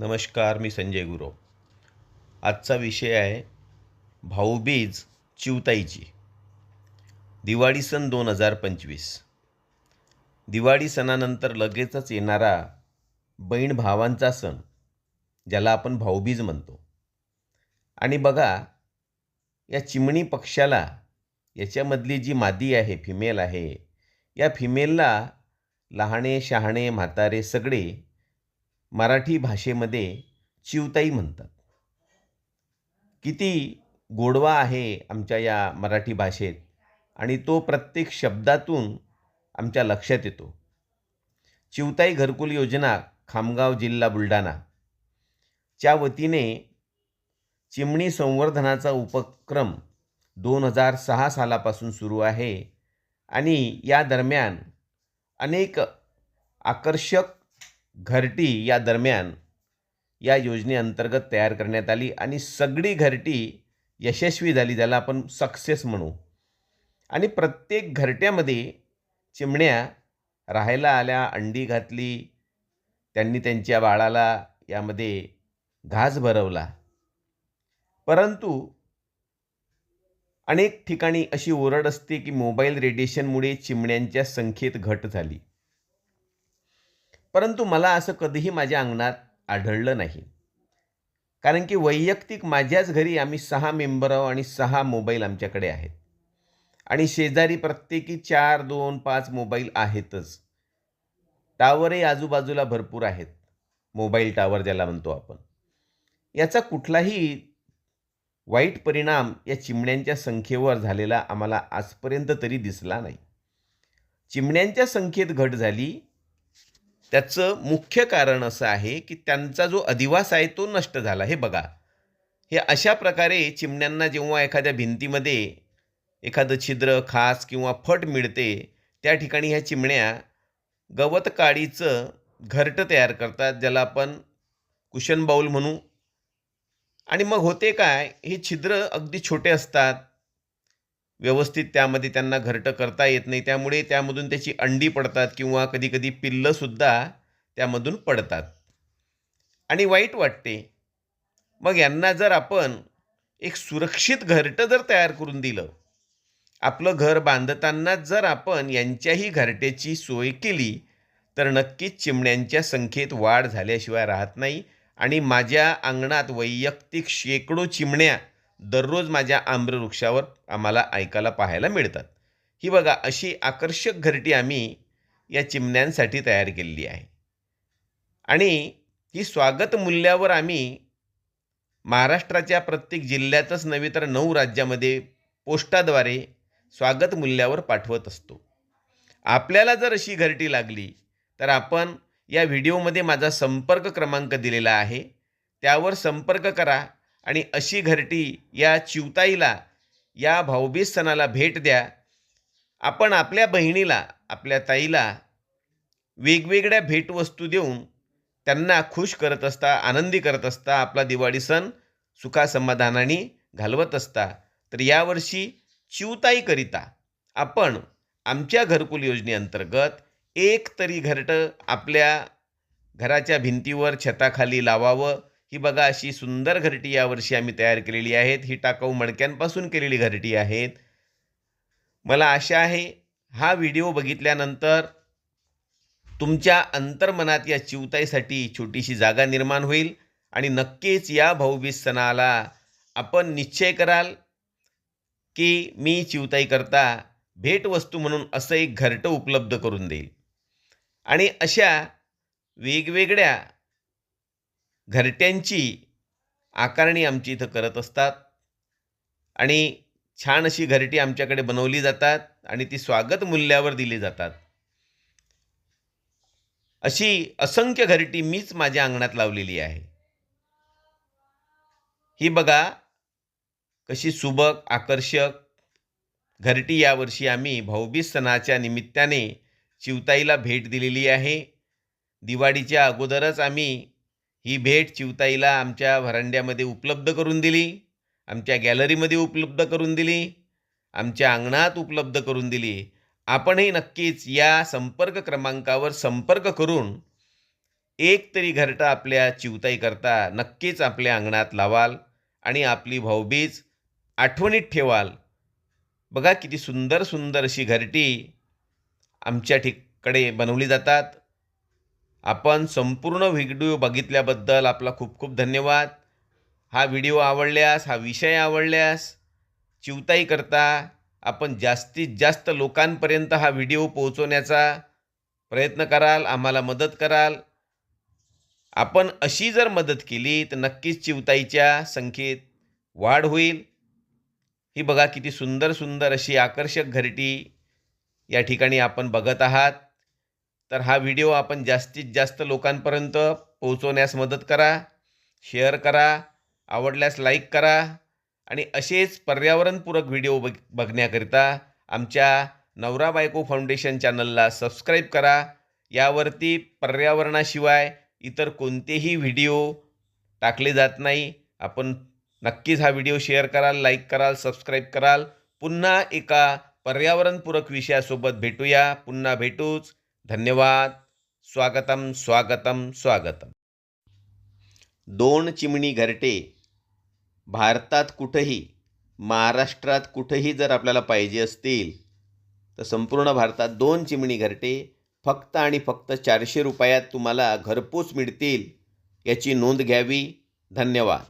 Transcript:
नमस्कार मी संजय गुरव. आजचा विषय आहे भाऊबीज चिवताईची. दिवाळी सण दोन हजार पंचवीस. दिवाळी सणानंतर लगेचच येणारा बहीण भावांचा सण ज्याला आपण भाऊबीज म्हणतो. आणि बघा या चिमणी पक्षाला याच्यामधली जी मादी आहे फिमेल आहे या फिमेलला लहाणे शहाणे म्हातारे सगळे मराठी भाषेमध्ये चिवताई म्हणतात. किती गोडवा आहे आमच्या या मराठी भाषेत आणि तो प्रत्येक शब्दातून आमच्या लक्षात येतो. चिवताई घरकुल योजना खामगाव जिल्हा बुलढाणा. च्या वतीने चिमणी संवर्धनाचा उपक्रम दोन हजार सहा सालापासून सुरू आहे आणि या दरम्यान अनेक आकर्षक घरटी या दरम्यान या योजनेअंतर्गत तयार करण्यात आली आणि सगळी घरटी यशस्वी झाली ज्याला आपण सक्सेस म्हणू. आणि प्रत्येक घरट्यामध्ये चिमण्या राहायला आल्या अंडी घातली त्यांनी त्यांच्या बाळाला यामध्ये घास भरवला. परंतु अनेक ठिकाणी अशी ओरड असते की मोबाईल रेडिएशनमुळे चिमण्यांच्या संख्येत घट झाली. परंतु मला असं कधीही माझ्या अंगणात आढळलं नाही. कारण की वैयक्तिक माझ्याच घरी आम्ही सहा मेंबर आहोत आणि सहा मोबाईल आमच्याकडे आहेत. आणि शेजारी प्रत्येकी चार दोन पाच मोबाईल आहेतच. टावरही आजूबाजूला भरपूर आहेत. मोबाईल टावर ज्याला म्हणतो आपण. याचा कुठलाही वाईट परिणाम या चिमण्यांच्या संख्येवर झालेला आम्हाला आजपर्यंत तरी दिसला नाही. चिमण्यांच्या संख्येत घट झाली त्याचं मुख्य कारण असं आहे की त्यांचा जो अधिवास आहे तो नष्ट झाला. हे बघा. हे अशा प्रकारे चिमण्यांना जेव्हा एखाद्या भिंतीमध्ये एखादं छिद्र खास किंवा फट मिळते त्या ठिकाणी ह्या चिमण्या गवत काडीचं घरटं तयार करतात ज्याला आपण कुशन बाऊल म्हणू. आणि मग होते काय हे छिद्र अगदी छोटे असतात व्यवस्थित त्यामध्ये त्यांना घरटं करता येत नाही. त्यामुळे त्यामधून त्याची अंडी पडतात किंवा कधीकधी पिल्लंसुद्धा त्यामधून पडतात. आणि वाईट वाटते. मग यांना जर आपण एक सुरक्षित घरटं जर तयार करून दिलं आपलं घर बांधताना जर आपण यांच्याही घरट्याची सोय केली तर नक्कीच चिमण्यांच्या संख्येत वाढ झाल्याशिवाय राहत नाही. आणि माझ्या अंगणात वैयक्तिक शेकडो चिमण्या दररोज माझ्या आम्रवृक्षावर आम्हाला ऐकायला पाहायला मिळतात. ही बघा अशी आकर्षक घरटी आम्ही या चिमण्यांसाठी तयार केलेली आहे. आणि ही स्वागत मूल्यावर आम्ही महाराष्ट्राच्या प्रत्येक जिल्ह्यातच नव्हे तर नऊ राज्यामध्ये पोस्टाद्वारे स्वागत मूल्यावर पाठवत असतो. आपल्याला जर अशी घरटी लागली तर आपण या व्हिडिओमध्ये माझा संपर्क क्रमांक दिलेला आहे. त्यावर संपर्क करा. आणि अशी घरटी या चिवताईला या भाऊबीज सणाला भेट द्या. आपण आपल्या बहिणीला आपल्या ताईला वेगवेगळ्या भेटवस्तू देऊन त्यांना खुश करत असता आनंदी करत असता आपला दिवाळी सण सुखासमाधानाने घालवत असता तर यावर्षी चिवताईकरिता आपण आमच्या घरकुल योजनेअंतर्गत एक तरी घरटं आपल्या घराच्या भिंतीवर छताखाली लावावं. ही बघा अशी सुंदर घरटी यावर्षी आम्ही तयार केलेली आहेत. ही टाकाऊ मडक्यांपासून केलेली घरटी आहेत. मला आशा आहे हा व्हिडिओ बघितल्यानंतर तुमच्या अंतर्मनात या चिवताईसाठी छोटीशी जागा निर्माण होईल आणि नक्कीच या भाऊबीज सणाला आपण निश्चय कराल की मी चिवताई करता भेटवस्तू म्हणून असं एक घरटं उपलब्ध करून देईल. आणि अशा वेगवेगळ्या घरट्यांची आकारणी आमची इथं करत असतात. आणि छान अशी घरटी आमच्याकडे बनवली जातात आणि ती स्वागत मूल्यावर दिली जातात. अशी असंख्य घरटी मीच माझ्या अंगणात लावलेली आहे. ही बघा कशी सुबक आकर्षक घरटी यावर्षी आम्ही भाऊबीज सणाच्या निमित्ताने चिवताईला भेट दिलेली आहे. दिवाळीच्या अगोदरच आम्ही ही भेट चिवताईला आमच्या व्हरांड्यामध्ये उपलब्ध करून दिली आमच्या गॅलरीमध्ये उपलब्ध करून दिली आमच्या अंगणात उपलब्ध करून दिली. आपणही नक्कीच या संपर्क क्रमांकावर संपर्क करून एक तरी घरटं आपल्या चिवताईकरता नक्कीच आपल्या अंगणात लावाल आणि आपली भाऊबीज आठवणीत ठेवाल. बघा किती सुंदर सुंदर अशी घरटी आमच्या ठिकडे बनवली जातात. आपण संपूर्ण व्हिडिओ बघितल्याबद्दल आपला खूप खूप धन्यवाद. हा व्हिडिओ आवडल्यास हा विषय आवडल्यास चिवताई करता आपण जास्तीत जास्त लोकांपर्यंत हा व्हिडिओ पोहोचवण्याचा प्रयत्न कराल आम्हाला मदत कराल. आपण अशी जर मदत केली तर नक्कीच चिवताईच्या संख्येत वाढ होईल. ही बघा किती सुंदर सुंदर अशी आकर्षक घरटी या ठिकाणी आपण बघत आहात. तर हा व्हिडिओ आपण जास्तीत जास्त लोकांपर्यंत पोहोचवण्यास मदत करा शेअर करा आवडल्यास लाईक करा आणि असेच पर्यावरणपूरक व्हिडिओ बघ बघण्याकरिता आमच्या नवरा बायको फाउंडेशन चॅनलला सबस्क्राईब करा. यावरती पर्यावरणाशिवाय इतर कोणतेही व्हिडिओ टाकले जात नाही. आपण नक्कीच हा व्हिडिओ शेअर कराल लाईक कराल सबस्क्राईब कराल. पुन्हा एका पर्यावरणपूरक विषयासोबत भेटूया. पुन्हा भेटूच. धन्यवाद। स्वागतम स्वागतम स्वागतम। दोन चिमणी घरटे भारतात कुठंही महाराष्ट्रात कुठंही जर आपल्याला पाहिजे असतील तर संपूर्ण भारतात दोन चिमणी घरटे फक्त आणि फक्त चारशे रुपयात तुम्हाला घरपोच मिळतील याची नोंद घ्यावी. धन्यवाद.